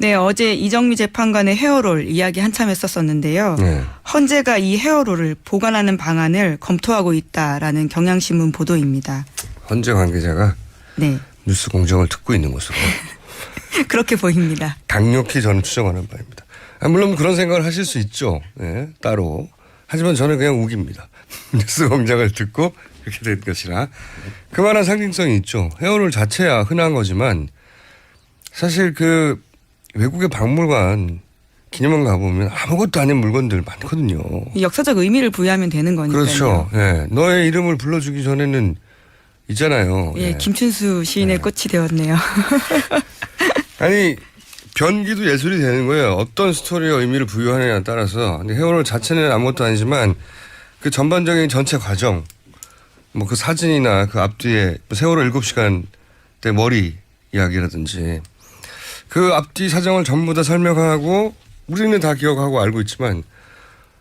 네, 어제 이정미 재판관의 헤어롤 이야기 한참 했었었는데요. 네. 헌재가 이 헤어롤을 보관하는 방안을 검토하고 있다라는 경향신문 보도입니다. 헌재 관계자가 네, 뉴스 공정을 듣고 있는 모습을 그렇게 보입니다. 강력히 저는 추정하는 바입니다. 아, 물론 그런 생각을 하실 수 있죠. 예, 따로. 하지만 저는 그냥 우깁니다. 뉴스 공장을 듣고 이렇게 된 것이라 그만한 상징성이 있죠. 헤어롤 자체야 흔한 거지만 사실 그 외국의 박물관 기념관 가보면 아무것도 아닌 물건들 많거든요. 역사적 의미를 부여하면 되는 거니까요. 그렇죠. 예. 너의 이름을 불러주기 전에는 있잖아요. 예, 김춘수 시인의 네. 꽃이 되었네요. 아니 변기도 예술이 되는 거예요. 어떤 스토리의 의미를 부여하느냐에 따라서. 근데 헤어롤 자체는 아무것도 아니지만 그 전반적인 전체 과정, 뭐 그 사진이나 그 앞뒤에 뭐 세월호 7시간 때 머리 이야기라든지 그 앞뒤 사정을 전부 다 설명하고 우리는 다 기억하고 알고 있지만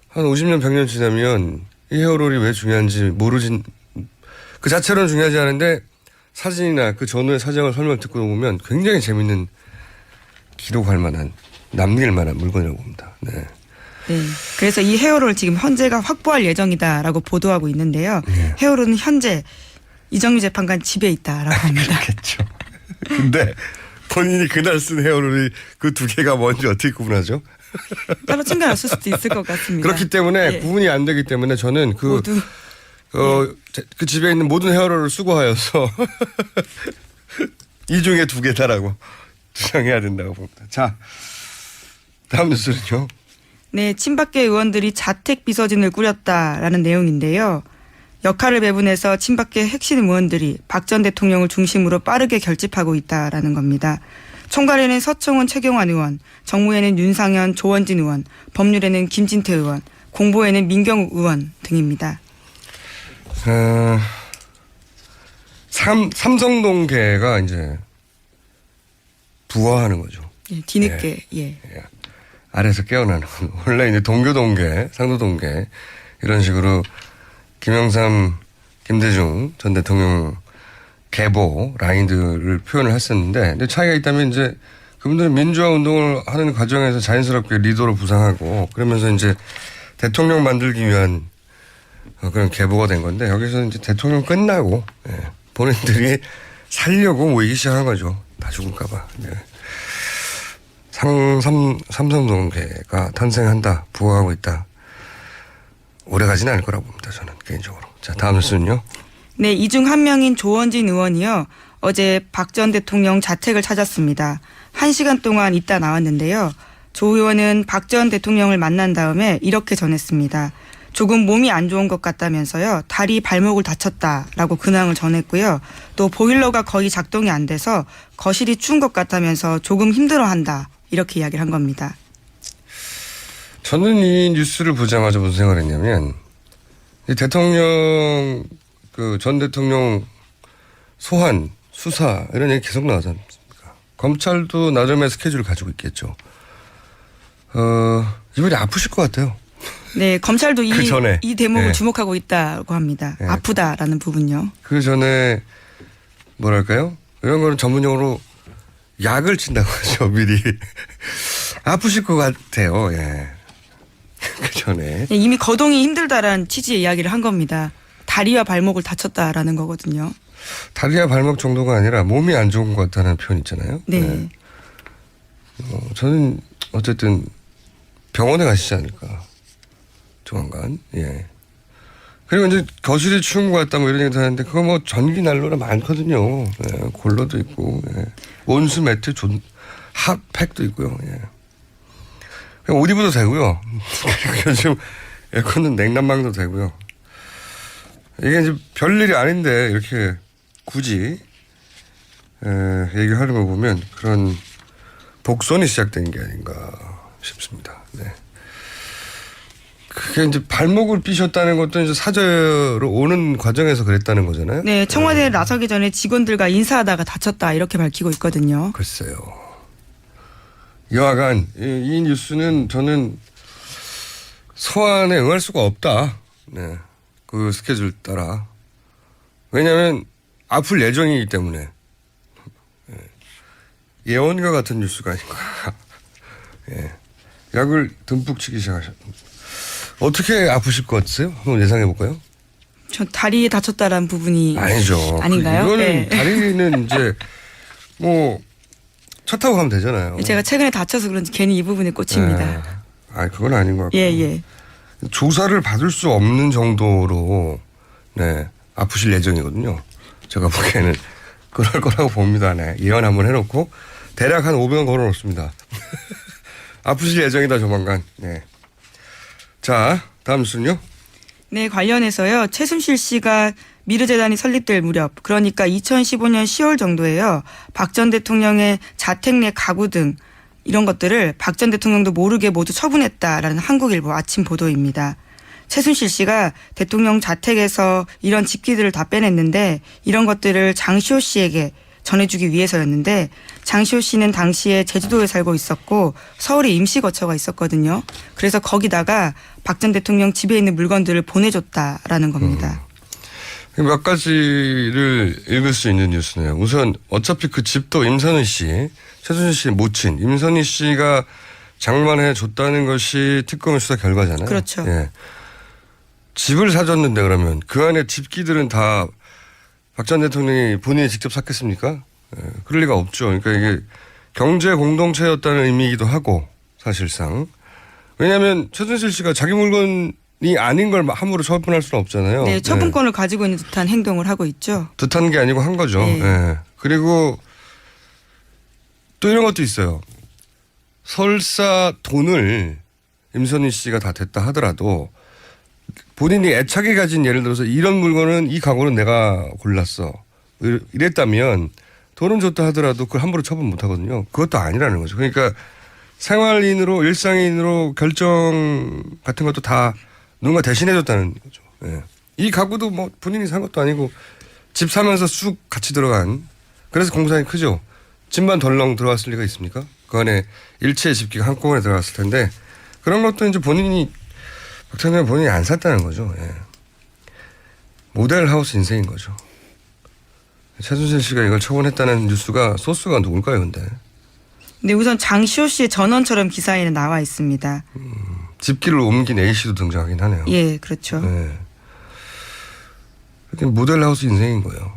한 50년, 100년 지나면 이 헤어롤이 왜 중요한지 모르진 그 자체로는 중요하지 않은데 사진이나 그 전후의 사정을 설명 듣고 보면 굉장히 재밌는 기록할 만한 남길 만한 물건이라고 봅니다. 네. 네. 그래서 이 헤어롤 지금 헌재가 확보할 예정이다라고 보도하고 있는데요. 네. 헤어롤은 현재 이정미 재판관 집에 있다라고 합니다. 그렇겠죠. 근데 본인이 그날 쓴 헤어롤이 그 두 개가 뭔지 어떻게 구분하죠? 따로 챙겨놨을 수도 있을 것 같습니다. 그렇기 때문에 예. 구분이 안 되기 때문에 저는 그, 모두 어, 제- 그 집에 있는 모든 헤어롤을 수거하여서 이 중에 두 개다라고 주장해야 된다고 봅니다. 자, 다음 뉴스는요. 네, 친박계 의원들이 자택 비서진을 꾸렸다라는 내용인데요. 역할을 배분해서 친박계 핵심 의원들이 박 전 대통령을 중심으로 빠르게 결집하고 있다라는 겁니다. 총괄에는 서청원 최경환 의원, 정무에는 윤상현 조원진 의원, 법률에는 김진태 의원, 공보에는 민경욱 의원 등입니다. 어, 삼, 삼성동계가 이제 부화하는 거죠. 예, 뒤늦게 예. 아래에서 깨어나는 건 원래 이제 동교동계, 상도동계 이런 식으로 김영삼, 김대중 전 대통령 계보 라인들을 표현을 했었는데 근데 차이가 있다면 이제 그분들은 민주화 운동을 하는 과정에서 자연스럽게 리더로 부상하고 그러면서 이제 대통령 만들기 위한 어, 그런 계보가 된 건데 여기서 이제 대통령 끝나고 예, 본인들이 살려고 모이기 시작한 거죠. 다 죽을까봐. 삼, 삼성동계가 탄생한다, 부화하고 있다. 오래 가지는 않을 거라고 봅니다, 저는 개인적으로. 자, 다음 뉴스는요. 네, 이 중 한 명인 조원진 의원이요. 어제 박 전 대통령 자택을 찾았습니다. 한 시간 동안 있다 나왔는데요. 조 의원은 박 전 대통령을 만난 다음에 이렇게 전했습니다. 조금 몸이 안 좋은 것 같다면서요. 다리 발목을 다쳤다라고 근황을 전했고요. 또 보일러가 거의 작동이 안 돼서 거실이 추운 것 같다면서 조금 힘들어한다. 이렇게 이야기를 한 겁니다. 저는 이 뉴스를 보자마자 무슨 생각을 했냐면, 이 대통령, 그 전 대통령 소환, 수사, 이런 얘기 계속 나오지 않습니까? 검찰도 나름의 스케줄을 가지고 있겠죠. 어, 이분이 아프실 것 같아요. 네, 검찰도 이, 그 전에. 이 대목을 네. 주목하고 있다고 합니다. 네. 아프다라는 부분요. 그 전에 뭐랄까요? 이런 거는 전문용어로 약을 친다고 하죠, 미리. 아프실 것 같아요, 예. 그 전에. 예, 이미 거동이 힘들다라는 취지의 이야기를 한 겁니다. 다리와 발목을 다쳤다라는 거거든요. 다리와 발목 정도가 아니라 몸이 안 좋은 것 같다는 표현 있잖아요. 네. 어, 저는 어쨌든 병원에 가시지 않을까. 조만간, 예. 그리고 이제 거실이 추운 것 같다 뭐 이런 얘기도 하는데 그거 뭐 전기 난로라 많거든요. 예, 골로도 있고, 예. 온수 매트 존, 핫팩도 있고요. 예. 옷 입어도 되고요. 그리고 요즘 에어컨은 냉난방도 되고요. 이게 이제 별일이 아닌데 이렇게 굳이 에, 얘기하는 거 보면 그런 복선이 시작된 게 아닌가 싶습니다. 네. 그게 이제 발목을 삐셨다는 것도 이제 사저로 오는 과정에서 그랬다는 거잖아요. 네, 청와대에 나서기 전에 직원들과 인사하다가 다쳤다 이렇게 밝히고 있거든요. 글쎄요. 여하간 이, 이 뉴스는 저는 소환에 응할 수가 없다. 네. 그 스케줄 따라. 왜냐하면 아플 예정이기 때문에 예. 예언과 같은 뉴스가 아닌가 예. 약을 듬뿍 치기 시작하셨. 어떻게 아프실 것 같으세요? 한번 예상해 볼까요? 저 다리에 다쳤다라는 부분이 아니죠. 아닌가요? 이거는 네. 다리는 이제 뭐 차 타고 가면 되잖아요. 제가 최근에 다쳐서 그런지 괜히 이 부분에 꽂힙니다. 네. 아, 그건 아닌 것 같고. 예, 예. 조사를 받을 수 없는 정도로 네 아프실 예정이거든요. 제가 보기에는 그럴 거라고 봅니다. 네 예언 한번 해놓고 대략 한 500원 걸어놓습니다. 아프실 예정이다 조만간. 네. 자 다음 순요. 네, 관련해서요. 최순실 씨가 미르재단이 설립될 무렵, 그러니까 2015년 10월 정도에요. 박 전 대통령의 자택 내 가구 등 이런 것들을 박 전 대통령도 모르게 모두 처분했다라는 한국일보 아침 보도입니다. 최순실 씨가 대통령 자택에서 이런 집기들을 다 빼냈는데 이런 것들을 장시호 씨에게 전해주기 위해서였는데 장시호 씨는 당시에 제주도에 살고 있었고 서울에 임시 거처가 있었거든요. 그래서 거기다가 박 전 대통령 집에 있는 물건들을 보내줬다라는 겁니다. 몇 가지를 읽을 수 있는 뉴스네요. 우선 어차피 그 집도 임선희 씨, 최순실 씨의 모친 임선희 씨가 장만해 줬다는 것이 특검의 수사 결과잖아요. 그렇죠. 예. 집을 사줬는데 그러면 그 안에 집기들은 다 박 전 대통령이 본인이 직접 샀겠습니까? 예, 그럴 리가 없죠. 그러니까 이게 경제 공동체였다는 의미이기도 하고 사실상 왜냐하면 최순실 씨가 자기 물건 이 아닌 걸 함부로 처분할 수는 없잖아요. 네, 예. 처분권을 가지고 있는 듯한 행동을 하고 있죠. 듯한 게 아니고 한 거죠. 네. 예. 그리고 또 이런 것도 있어요. 설사 돈을 임선희 씨가 다 됐다 하더라도 본인이 애착이 가진 예를 들어서 이런 물건은 이 가구는 내가 골랐어. 이랬다면 돈은 줬다 하더라도 그걸 함부로 처분 못 하거든요. 그것도 아니라는 거죠. 그러니까 생활인으로 일상인으로 결정 같은 것도 다 누군가 대신해 줬다는 거죠. 예. 이 가구도 뭐 본인이 산 것도 아니고 집 사면서 쑥 같이 들어간 그래서 공사이 크죠. 집만 덜렁 들어갔을 리가 있습니까? 그 안에 일체의 집기가 한꺼번에 들어갔을 텐데 그런 것도 이제 본인이 박찬현 본인이 안 샀다는 거죠. 예. 모델 하우스 인생인 거죠. 최순실 씨가 이걸 처분했다는 뉴스가 소스가 누굴까요, 근데? 네, 우선 장시호 씨의 전원처럼 기사에는 나와 있습니다. 집기를 옮긴 A 씨도 등장하긴 하네요. 예, 그렇죠. 네. 이렇게 모델 하우스 인생인 거예요.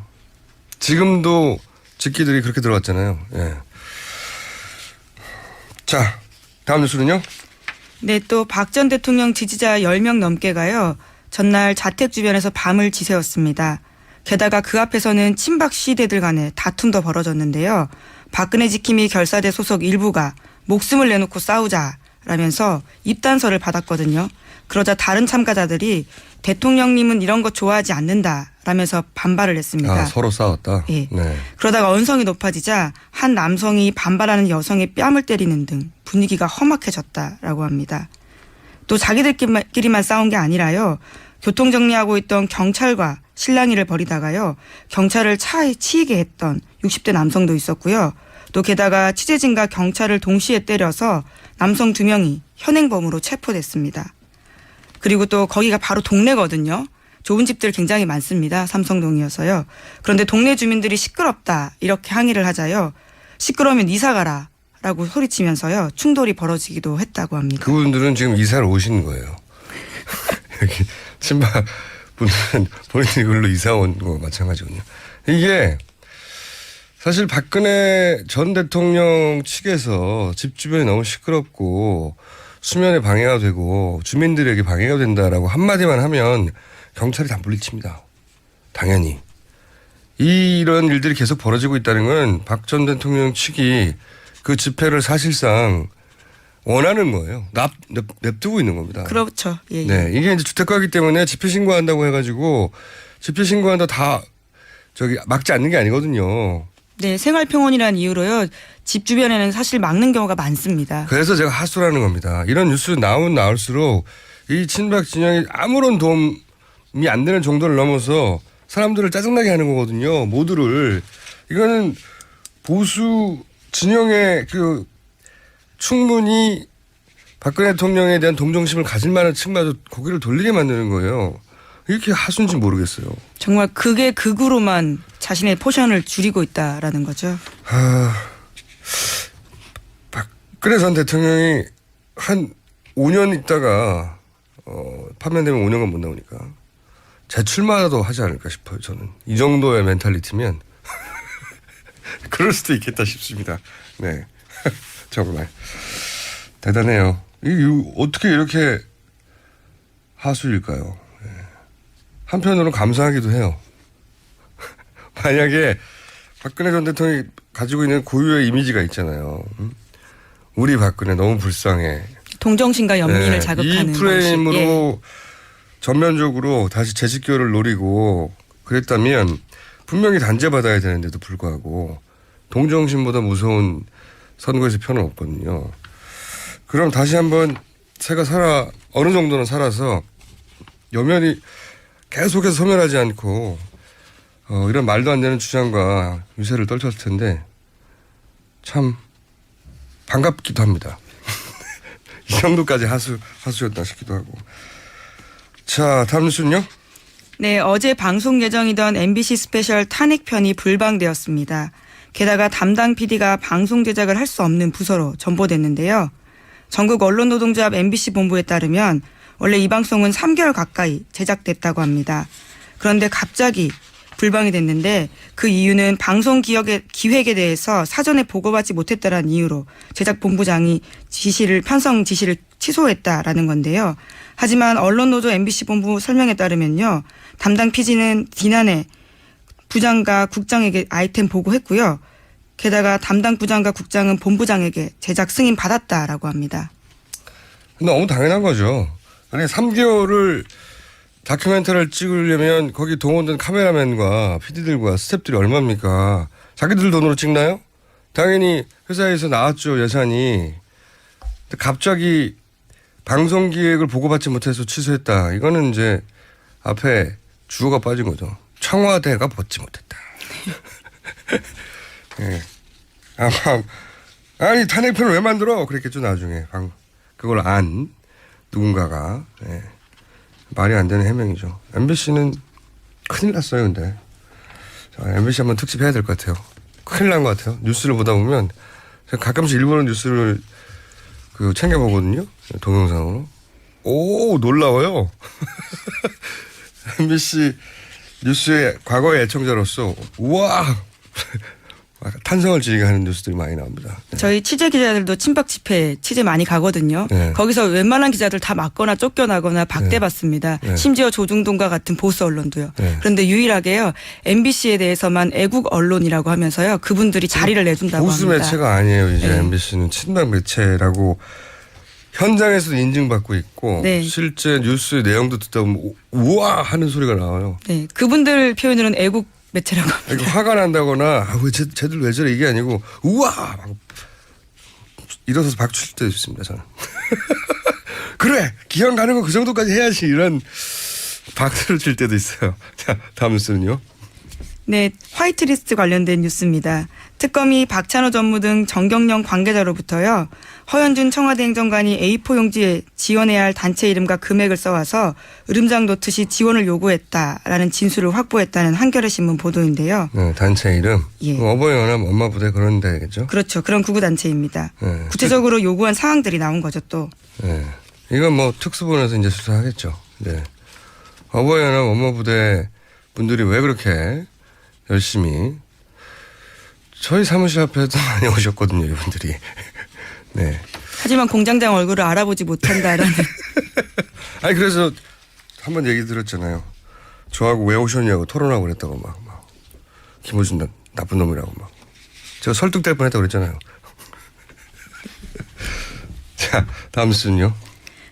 지금도 집기들이 그렇게 들어갔잖아요. 예. 자, 다음 뉴스는요? 네, 또 박 전 대통령 지지자 10명 넘게가요. 전날 자택 주변에서 밤을 지새웠습니다. 게다가 그 앞에서는 친박 시대들 간에 다툼도 벌어졌는데요. 박근혜 지킴이 결사대 소속 일부가 목숨을 내놓고 싸우자 라면서 입단서를 받았거든요. 그러자 다른 참가자들이 대통령님은 이런 거 좋아하지 않는다 라면서 반발을 했습니다. 아, 서로 싸웠다. 예. 네. 그러다가 언성이 높아지자 한 남성이 반발하는 여성의 뺨을 때리는 등 분위기가 험악해졌다라고 합니다. 또 자기들끼리만 싸운 게 아니라요. 교통 정리하고 있던 경찰과 실랑이를 벌이다가요. 경찰을 차에 치이게 했던 60대 남성도 있었고요. 또 게다가 취재진과 경찰을 동시에 때려서 남성 두 명이 현행범으로 체포됐습니다. 그리고 또 거기가 바로 동네거든요. 좁은 집들 굉장히 많습니다. 삼성동이어서요. 그런데 동네 주민들이 시끄럽다 이렇게 항의를 하자요. 시끄러우면 이사 가라 라고 소리치면서요. 충돌이 벌어지기도 했다고 합니다. 그분들은 지금 이사를 오신 거예요. 여기 친박 분들은 본인이 그걸로 이사 온 거 마찬가지거든요. 이게 사실 박근혜 전 대통령 측에서 집 주변이 너무 시끄럽고 수면에 방해가 되고 주민들에게 방해가 된다라고 한마디만 하면 경찰이 다 물리칩니다. 당연히. 이런 일들이 계속 벌어지고 있다는 건 박 전 대통령 측이 그 집회를 사실상 원하는 거예요. 납, 냅, 냅두고 있는 겁니다. 그렇죠. 예, 예. 네. 이게 이제 주택가기 때문에 집회 신고한다고 해가지고 집회 신고한다 다 저기 막지 않는 게 아니거든요. 네, 생활평온이라는 이유로요. 집 주변에는 사실 막는 경우가 많습니다. 그래서 제가 하수라는 겁니다. 이런 뉴스 나오면 나올수록 이 친박 진영이 아무런 도움이 안 되는 정도를 넘어서 사람들을 짜증나게 하는 거거든요. 모두를. 이거는 보수 진영의 그 충분히 박근혜 대통령에 대한 동정심을 가질 만한 층마저 고개를 돌리게 만드는 거예요. 이렇게 하수인지 모르겠어요. 정말 극의 극으로만 자신의 포션을 줄이고 있다라는 거죠. 아, 박 박근혜 전 대통령이 한 5년 있다가 어, 파면되면 5년간 못 나오니까 재출마도 하지 않을까 싶어요. 저는 이 정도의 멘탈리티면 그럴 수도 있겠다 싶습니다. 네, 정말 대단해요. 이, 이 어떻게 이렇게 하수일까요? 네. 한편으로는 감사하기도 해요. 만약에 박근혜 전 대통령이 가지고 있는 고유의 이미지가 있잖아요. 음? 우리 박근혜 너무 불쌍해. 동정심과 연민을 네, 자극하는 이 프레임으로. 예. 전면적으로 다시 재직결을 노리고 그랬다면 분명히 단죄받아야 되는데도 불구하고 동정심보다 무서운 선거에서 표는 없거든요. 그럼 다시 한번 새가 살아 어느 정도는 살아서 여면이 계속해서 소멸하지 않고 어, 이런 말도 안 되는 주장과 유세를 떨쳤을 텐데 참 반갑기도 합니다. 이 정도까지 하수 하수였다 싶기도 하고. 자, 다음 뉴스는요? 네, 어제 방송 예정이던 MBC 스페셜 탄핵편이 불방되었습니다. 게다가 담당 PD가 방송 제작을 할 수 없는 부서로 전보됐는데요. 전국 언론노동조합 MBC 본부에 따르면 원래 이 방송은 3개월 가까이 제작됐다고 합니다. 그런데 갑자기 불방이 됐는데 그 이유는 방송 기획에, 기획에 대해서 사전에 보고받지 못했다는 이유로 제작 본부장이 지시를 편성 지시를 취소했다라는 건데요. 하지만 언론노조 MBC 본부 설명에 따르면요. 담당 PG는 지난해 부장과 국장에게 아이템 보고했고요. 게다가 담당 부장과 국장은 본부장에게 제작 승인 받았다라고 합니다. 너무 당연한 거죠. 아니, 3개월을 다큐멘터리를 찍으려면 거기 동원된 카메라맨과 PD들과 스탭들이 얼마입니까? 자기들 돈으로 찍나요? 당연히 회사에서 나왔죠, 예산이. 근데 갑자기 방송 기획을 보고받지 못해서 취소했다. 이거는 이제 앞에 주어가 빠진 거죠. 청와대가 받지 못했다. 예. 아마, 아니, 탄핵편을 왜 만들어? 그랬겠죠, 나중에. 방, 그걸 안 누군가가. 예. 말이 안 되는 해명이죠. MBC는 큰일 났어요, 근데. 자, MBC 한번 특집 해야 될 것 같아요. 큰일 난 것 같아요. 뉴스를 보다 보면 가끔씩 일본어 뉴스를 그 챙겨 보거든요. 동영상으로. 오, 놀라워요. MBC 뉴스의 과거의 애청자로서 우와! 탄성을 지르게 하는 뉴스들이 많이 나옵니다. 네. 저희 취재 기자들도 친박 집회 취재 많이 가거든요. 네. 거기서 웬만한 기자들 다 맞거나 쫓겨나거나 박대받습니다. 네. 심지어 조중동과 같은 보수 언론도요. 네. 그런데 유일하게요 MBC에 대해서만 애국 언론이라고 하면서요 그분들이 자리를 내준다고 보수 합니다. 매체가 아니에요. 이제 네. MBC는 친박 매체라고 현장에서도 인증받고 있고 네. 실제 뉴스 내용도 듣다 보면 우- 우와 하는 소리가 나와요. 네, 그분들 표현으로는 애국 매체라고 합니다. 이거 화가 난다거나 아, 왜 쟤, 쟤들 왜 저래 이게 아니고 우와 막 일어서서 박칠 때도 있습니다. 저는 그래 기왕 가는 거 그 정도까지 해야지 이런 박수를 칠 때도 있어요. 자 다음 뉴스는요. 네, 화이트리스트 관련된 뉴스입니다. 특검이 박찬호 전무 등 정경련 관계자로부터요. 허현준 청와대 행정관이 A4 용지에 지원해야 할 단체 이름과 금액을 써와서 으름장 놓듯이 지원을 요구했다라는 진술을 확보했다는 한겨레 신문 보도인데요. 네, 단체 이름 예. 어버이 연합 엄마 부대 그런 데겠죠. 그렇죠. 그런 구구 단체입니다. 네. 구체적으로 요구한 사항들이 나온 거죠, 또. 네. 이건 뭐 특수본에서 이제 수사하겠죠. 네. 어버이 연합 엄마 부대 분들이 왜 그렇게 열심히 저희 사무실 앞에도 많이 오셨거든요, 이분들이. 네. 하지만 공장장 얼굴을 알아보지 못한다라는 아니 그래서 한 번 얘기 들었잖아요. 저하고 왜 오셨냐고 토론하고 그랬다고 막, 막 김호준 나, 나쁜 놈이라고 막. 제가 설득될 뻔했다고 그랬잖아요. 자, 다음 뉴스는요.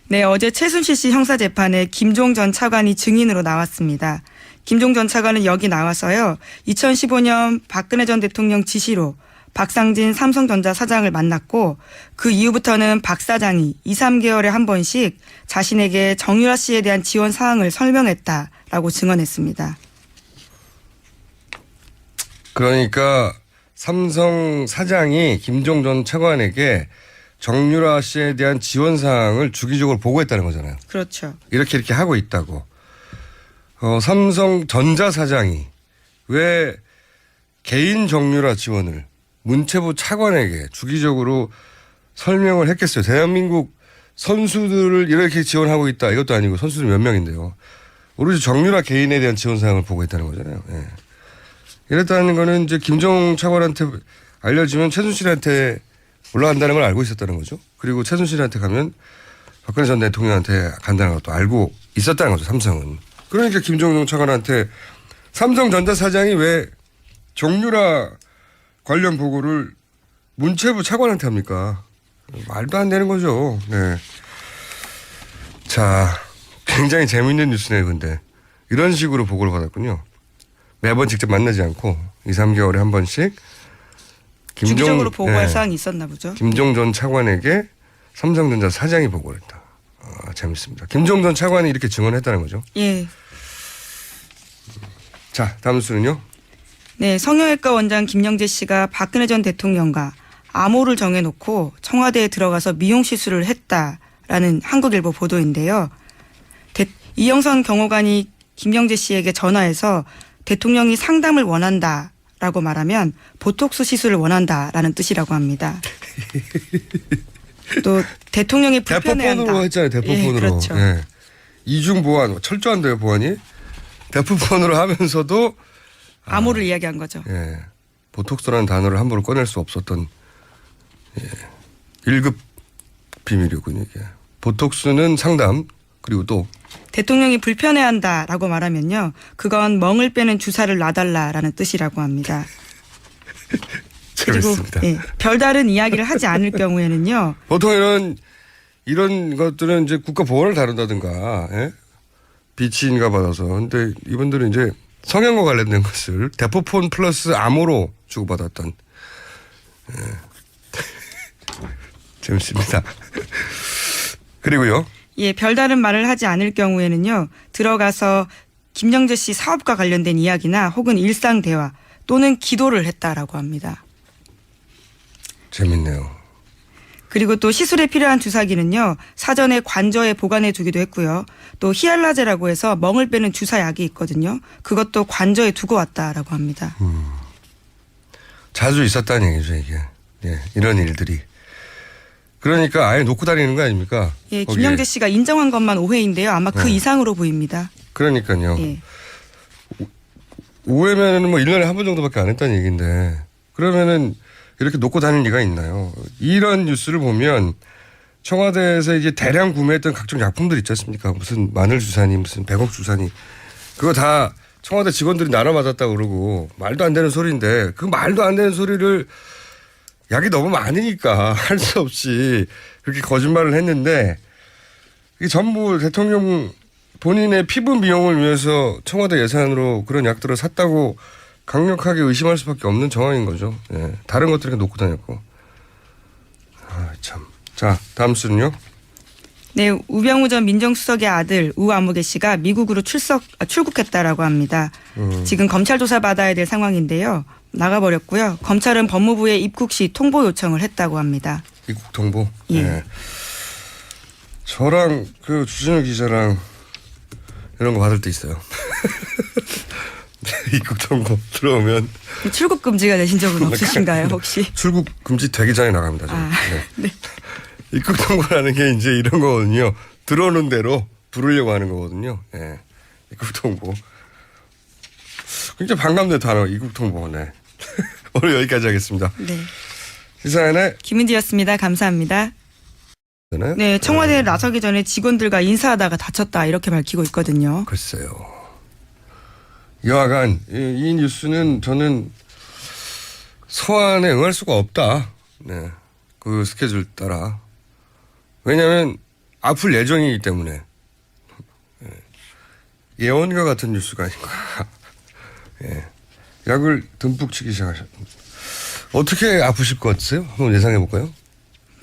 네, 어제 최순실 씨 형사 재판에 김종 전 차관이 증인으로 나왔습니다. 김종 전 차관은 여기 나와서요. 2015년 박근혜 전 대통령 지시로 박상진 삼성전자 사장을 만났고 그 이후부터는 박 사장이 2, 3개월에 한 번씩 자신에게 정유라 씨에 대한 지원 사항을 설명했다라고 증언했습니다. 그러니까 삼성 사장이 김종 전 차관에게 정유라 씨에 대한 지원 사항을 주기적으로 보고했다는 거잖아요. 그렇죠. 이렇게 이렇게 하고 있다고. 어, 삼성전자 사장이 왜 개인 정유라 지원을 문체부 차관에게 주기적으로 설명을 했겠어요. 대한민국 선수들을 이렇게 지원하고 있다. 이것도 아니고 선수들 몇 명인데요. 오로지 정유라 개인에 대한 지원 사항을 보고 있다는 거잖아요. 예. 이랬다는 거는 이제 김정 차관한테 알려지면 최순실한테 올라간다는 걸 알고 있었다는 거죠. 그리고 최순실한테 가면 박근혜 전 대통령한테 간다는 것도 알고 있었다는 거죠. 삼성은. 그러니까 김정용 차관한테 삼성전자 사장이 왜 정유라 관련 보고를 문체부 차관한테 합니까? 말도 안 되는 거죠. 네. 자, 굉장히 재밌는 뉴스네요, 근데. 이런 식으로 보고를 받았군요. 매번 직접 만나지 않고 2, 3개월에 한 번씩 주기적으로 보고할 네. 사항이 있었나 보죠. 김종 전 차관에게 삼성전자 사장이 보고를 했다. 아, 재밌습니다. 김종 전 차관이 이렇게 증언했다는 거죠. 예. 자, 다음 수는요. 네, 성형외과 원장 김영재 씨가 박근혜 전 대통령과 암호를 정해놓고 청와대에 들어가서 미용 시술을 했다라는 한국일보 보도인데요. 대- 이영선 경호관이 김영재 씨에게 전화해서 대통령이 상담을 원한다 라고 말하면 보톡스 시술을 원한다라는 뜻이라고 합니다. 또 대통령이 불편해한다. 대포폰으로 했잖아요. 대포폰으로. 예, 그렇죠. 예. 이중 보안 철저한데요, 보안이. 대포폰으로 하면서도 암호를 이야기한 거죠. 예. 보톡스라는 단어를 함부로 꺼낼 수 없었던 예. 1급 비밀이군요, 이게. 보톡스는 상담 그리고 또 대통령이 불편해한다라고 말하면요, 그건 멍을 빼는 주사를 놔달라라는 뜻이라고 합니다. 그리고 재밌습니다. 예, 별다른 이야기를 하지 않을 경우에는요, 보통 이런 이런 것들은 이제 국가 보안을 다룬다든가 예? 비치인가 받아서 근데 이분들은 이제 성형과 관련된 것을 대포폰 플러스 암호로 주고받았던 예. 재밌습니다. 그리고요 예, 별다른 말을 하지 않을 경우에는요, 들어가서 김영재 씨 사업과 관련된 이야기나 혹은 일상 대화 또는 기도를 했다라고 합니다. 재밌네요. 그리고 또 시술에 필요한 주사기는요 사전에 관저에 보관해 두기도 했고요 또 히알라제라고 해서 멍을 빼는 주사약이 있거든요 그것도 관저에 두고 왔다라고 합니다 자주 있었다는 얘기죠 이게 예, 이런 일들이 그러니까 아예 놓고 다니는 거 아닙니까? 예 거기에. 김영재 씨가 인정한 것만 오해인데요 아마 그 네. 이상으로 보입니다 그러니까요. 예 오해면은 뭐 1년에 한 번 정도밖에 안 했다는 얘기인데 그러면은 이렇게 놓고 다닐 리가 있나요? 이런 뉴스를 보면 청와대에서 이제 대량 구매했던 각종 약품들 있지 않습니까? 무슨 마늘 주사니 무슨 백억 주사니 그거 다 청와대 직원들이 나눠 맞았다고 그러고 말도 안 되는 소리인데 그 말도 안 되는 소리를 약이 너무 많으니까 할 수 없이 그렇게 거짓말을 했는데 이게 전부 대통령 본인의 피부 미용을 위해서 청와대 예산으로 그런 약들을 샀다고 강력하게 의심할 수밖에 없는 정황인 거죠. 예. 다른 것들은 놓고 다녔고. 아, 참. 자, 다음 수는요. 네, 우병우 전 민정수석의 아들 우아무개 씨가 미국으로 출석 아, 출국했다라고 합니다. 음. 지금 검찰 조사 받아야 될 상황인데요. 나가버렸고요. 검찰은 법무부에 입국 시 통보 요청을 했다고 합니다. 입국 통보. 예. 저랑 그 주진우 기자랑 이런 거 받을 때 있어요. 입국 통보 들어오면 출국 금지가 되신 적은 없으신가요, 혹시? 출국 금지 되기 전에 나갑니다. 저는. 아, 네. 입국 통보라는 게 이제 이런 거거든요. 들어오는 대로 부르려고 하는 거거든요. 예. 입국 통보. 굉장히 반감된 단어, 입국 통보. 네. 오늘 여기까지 하겠습니다. 네. 김은지였습니다. 감사합니다. 네, 청와대에 나서기 전에 직원들과 인사하다가 다쳤다 이렇게 밝히고 있거든요. 글쎄요. 여하간 이, 이 뉴스는 저는 소환에 응할 수가 없다. 네. 그 스케줄 따라. 왜냐하면 아플 예정이기 때문에. 예. 예언과 같은 뉴스가 아닌가. 예. 약을 듬뿍 치기 시작하셨습니다. 어떻게 아프실 것 같으세요? 한번 예상해 볼까요?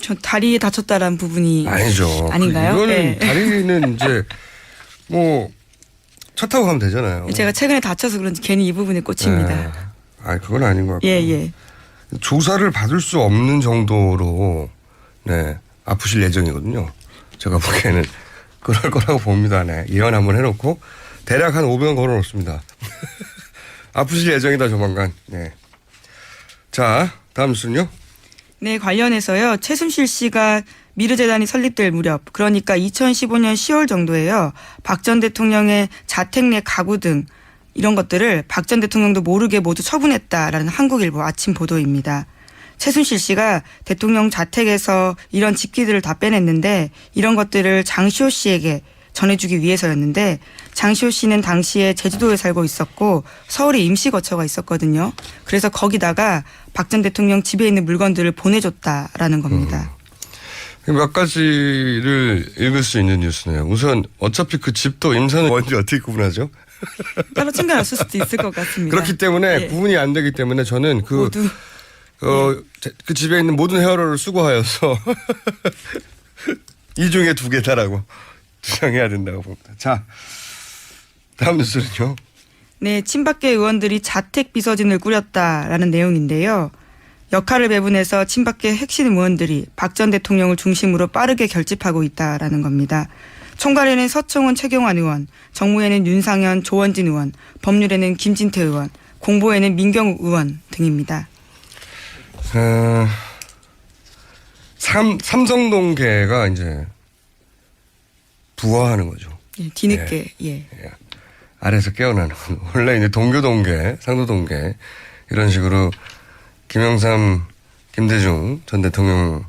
저 다리에 다쳤다라는 부분이 아니죠. 아닌가요? 이거는 네. 다리는 이제 뭐 차 타고 가면 되잖아요. 제가 최근에 다쳐서 그런지 괜히 이 부분에 꽂힙니다. 네. 아, 그건 아닌 것 같고. 예, 예. 조사를 받을 수 없는 정도로 네 아프실 예정이거든요. 제가 보기에는 그럴 거라고 봅니다. 네 예언 한번 해놓고 대략 한 500원 걸어놓습니다. 아프실 예정이다 조만간. 네. 자 다음 순요. 네, 관련해서요. 최순실 씨가 미르재단이 설립될 무렵, 그러니까 2015년 10월 정도에요. 박 전 대통령의 자택 내 가구 등 이런 것들을 박 전 대통령도 모르게 모두 처분했다라는 한국일보 아침 보도입니다. 최순실 씨가 대통령 자택에서 이런 집기들을 다 빼냈는데 이런 것들을 장시호 씨에게 전해주기 위해서였는데 장시호 씨는 당시에 제주도에 살고 있었고 서울에 임시 거처가 있었거든요. 그래서 거기다가 박 전 대통령 집에 있는 물건들을 보내줬다라는 겁니다. 몇 가지를 읽을 수 있는 뉴스네요. 우선 어차피 그 집도 임산은 뭔지 어떻게 구분하죠? 따로 챙겨놨을 수도 있을 것 같습니다. 그렇기 때문에 예. 구분이 안 되기 때문에 저는 그, 모두 어, 제- 그 집에 있는 모든 헤어로를 수거하여서 이 중에 두 개다라고 주장해야 된다고 봅니다. 자, 다음 뉴스는요. 네, 친박계 의원들이 자택 비서진을 꾸렸다라는 내용인데요. 역할을 배분해서 친박계 핵심 의원들이 박 전 대통령을 중심으로 빠르게 결집하고 있다라는 겁니다. 총괄에는 서청원 최경환 의원, 정무에는 윤상현 조원진 의원, 법률에는 김진태 의원, 공보에는 민경욱 의원 등입니다. 어, 삼, 삼성동계가 이제 부화하는 거죠. 예, 뒤늦게 예. 아래에서 깨어나는 건 원래 이제 동교동계, 상도동계 이런 식으로 김영삼, 김대중 전 대통령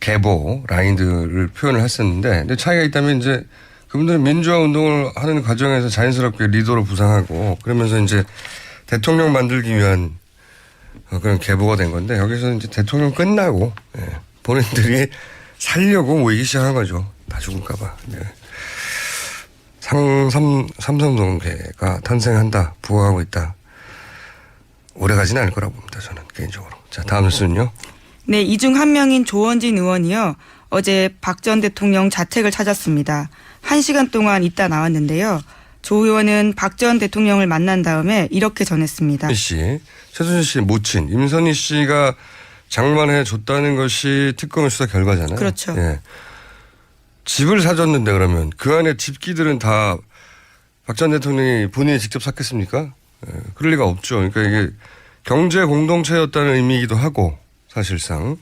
계보 라인들을 표현을 했었는데 근데 차이가 있다면 이제 그분들은 민주화 운동을 하는 과정에서 자연스럽게 리더로 부상하고 그러면서 이제 대통령 만들기 위한 어, 그런 계보가 된 건데 여기서 이제 대통령 끝나고 예, 본인들이 살려고 모이기 시작한 거죠. 다 죽을까봐. 삼, 삼성동계가 탄생한다, 부화하고 있다. 오래 가지는 않을 거라고 봅니다, 저는 개인적으로. 자, 다음 뉴스는요. 네, 이 중 한 명인 조원진 의원이요. 어제 박 전 대통령 자택을 찾았습니다. 한 시간 동안 있다 나왔는데요. 조 의원은 박 전 대통령을 만난 다음에 이렇게 전했습니다. 이 씨, 최순실 씨 모친 임선희 씨가 장만해 줬다는 것이 특검의 수사 결과잖아요. 그렇죠. 예. 집을 사줬는데 그러면 그 안에 집기들은 다 박 전 대통령이 본인이 직접 샀겠습니까? 예, 그럴 리가 없죠. 그러니까 이게 경제 공동체였다는 의미이기도 하고 사실상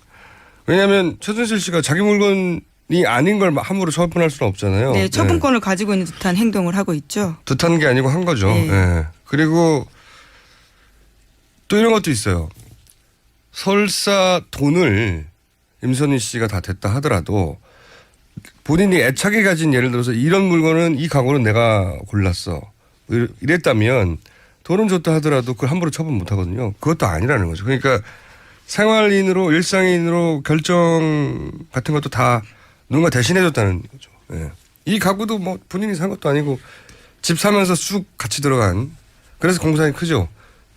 왜냐하면 최순실 씨가 자기 물건 이 아닌 걸 함부로 처분할 수는 없잖아요. 네, 예. 처분권을 가지고 있는 듯한 행동을 하고 있죠. 듯한 게 아니고 한 거죠. 네. 예. 그리고 또 이런 것도 있어요. 설사 돈을 임선희 씨가 다 됐다 하더라도 본인이 애착이 가진 예를 들어서 이런 물건은 이 가구는 내가 골랐어. 이랬- 이랬다면 돈은 줬다 하더라도 그걸 함부로 처분 못 하거든요. 그것도 아니라는 거죠. 그러니까 생활인으로 일상인으로 결정 같은 것도 다 누군가 대신해 줬다는 거죠. 예. 이 가구도 뭐 본인이 산 것도 아니고 집 사면서 쑥 같이 들어간 그래서 공사이 크죠.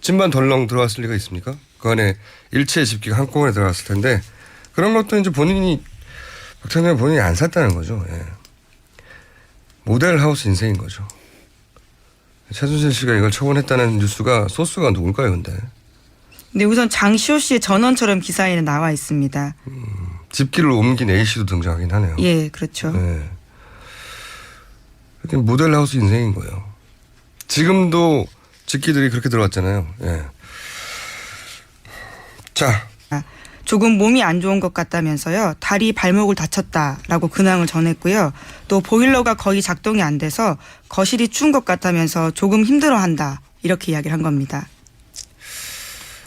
집만 덜렁 들어갔을 리가 있습니까? 그 안에 일체의 집기가 한꺼번에 들어갔을 텐데 그런 것도 이제 본인이 박찬현 본인이 안 샀다는 거죠. 예. 모델 하우스 인생인 거죠. 최순실 씨가 이걸 처분했다는 뉴스가 소스가 누굴까요, 근데? 네, 우선 장시호 씨의 전원처럼 기사에는 나와 있습니다. 집기를 옮긴 A 씨도 등장하긴 하네요. 예, 그렇죠. 네. 이렇게 모델 하우스 인생인 거예요. 지금도 집기들이 그렇게 들어왔잖아요. 예. 자, 아, 조금 몸이 안 좋은 것 같다면서요. 다리 발목을 다쳤다라고 근황을 전했고요. 또 보일러가 거의 작동이 안 돼서 거실이 추운 것 같다면서 조금 힘들어한다. 이렇게 이야기를 한 겁니다.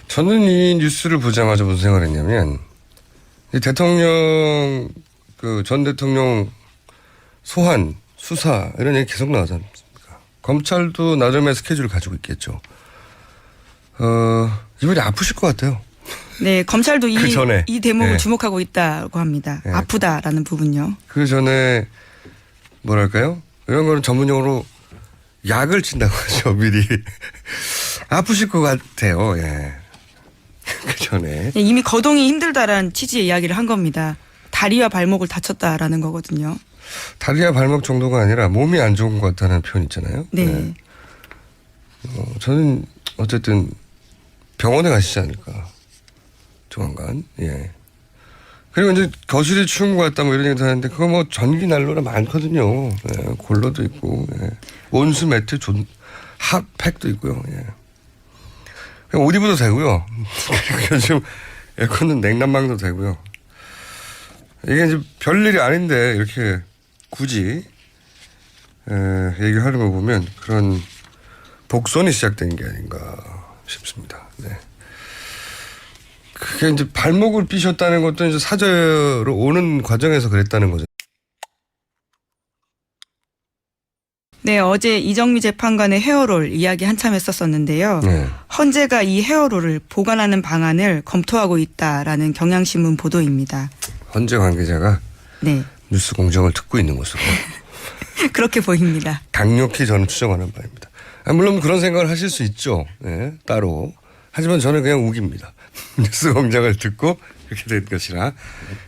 저는 이 뉴스를 보자마자 무슨 생각을 했냐면 이 대통령 그 전 대통령 소환 수사 이런 얘기 계속 나오지 않습니까? 검찰도 나름의 스케줄을 가지고 있겠죠. 어 이분이 아프실 것 같아요. 네, 검찰도 이, 그 전에. 이 대목을 네. 주목하고 있다고 합니다. 네. 아프다라는 부분요. 그 전에 뭐랄까요? 이런 거는 전문용어로 약을 친다고 하죠 미리 아프실 것 같아요. 예. 그 전에 네, 이미 거동이 힘들다라는 취지의 이야기를 한 겁니다. 다리와 발목을 다쳤다라는 거거든요. 다리와 발목 정도가 아니라 몸이 안 좋은 것 같다는 표현 있잖아요. 네. 어, 저는 어쨌든 병원에 가시지 않을까 조만간. 예. 그리고 이제 거실이 추운 것 같다 뭐 이런 얘기도 하는데 그거 뭐 전기 난로라 많거든요. 예, 골로도 있고 예. 온수 매트 존 핫팩도 있고요. 예. 그냥 옷 입어도 되고요. 그리고 요즘 에어컨은 냉난방도 되고요. 이게 이제 별일이 아닌데 이렇게 굳이 에, 얘기하는 거 보면 그런 복선이 시작된 게 아닌가 싶습니다. 네. 그게 이제 발목을 삐셨다는 것도 이제 사저로 오는 과정에서 그랬다는 거죠. 네, 어제 이정미 재판관의 헤어롤 이야기 한참 했었었는데요. 네. 헌재가 이 헤어롤을 보관하는 방안을 검토하고 있다라는 경향신문 보도입니다. 헌재 관계자가 네, 뉴스 공정을 듣고 있는 것으로 그렇게 보입니다. 강력히 저는 추정하는 바입니다. 아, 물론 그런 생각을 하실 수 있죠. 예, 따로. 하지만 저는 그냥 우깁니다. 뉴스 공장을 듣고 그렇게 된 것이라.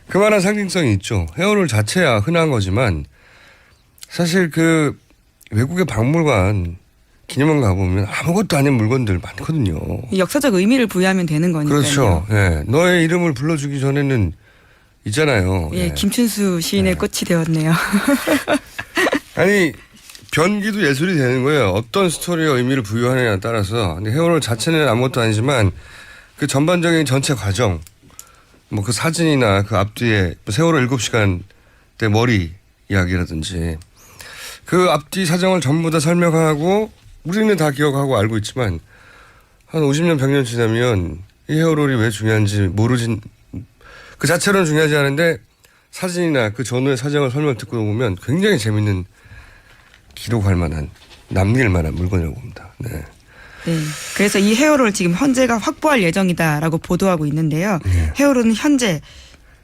그만한 상징성이 있죠. 헤어롤 자체야 흔한 거지만 사실 그 외국의 박물관 기념관 가보면 아무것도 아닌 물건들 많거든요. 이 역사적 의미를 부여하면 되는 거니까요. 그렇죠. 예. 너의 이름을 불러주기 전에는 있잖아요. 예, 예. 김춘수 시인의 꽃이 되었네요. 아니 변기도 예술이 되는 거예요. 어떤 스토리에 의미를 부여하느냐에 따라서. 헤어롤 자체는 아무것도 아니지만 그 전반적인 전체 과정, 뭐 그 사진이나 그 앞뒤에 뭐 세월호 일곱 시간 때 머리 이야기라든지 그 앞뒤 사정을 전부 다 설명하고 우리는 다 기억하고 알고 있지만 한 50년 100년 지나면 이 헤어롤이 왜 중요한지 모르진 그 자체로는 중요하지 않은데 사진이나 그 전후의 사정을 설명 듣고 보면 굉장히 재밌는 기록할 만한 남길 만한 물건이라고 봅니다. 네. 네. 그래서 이 헤어롤 지금 헌재가 확보할 예정이다라고 보도하고 있는데요. 예. 헤어롤은 현재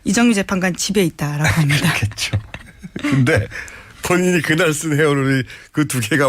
이정미 재판관 집에 있다라고 합니다. 그렇겠죠. 근데 본인이 그날 쓴 헤어롤이 그 두 개가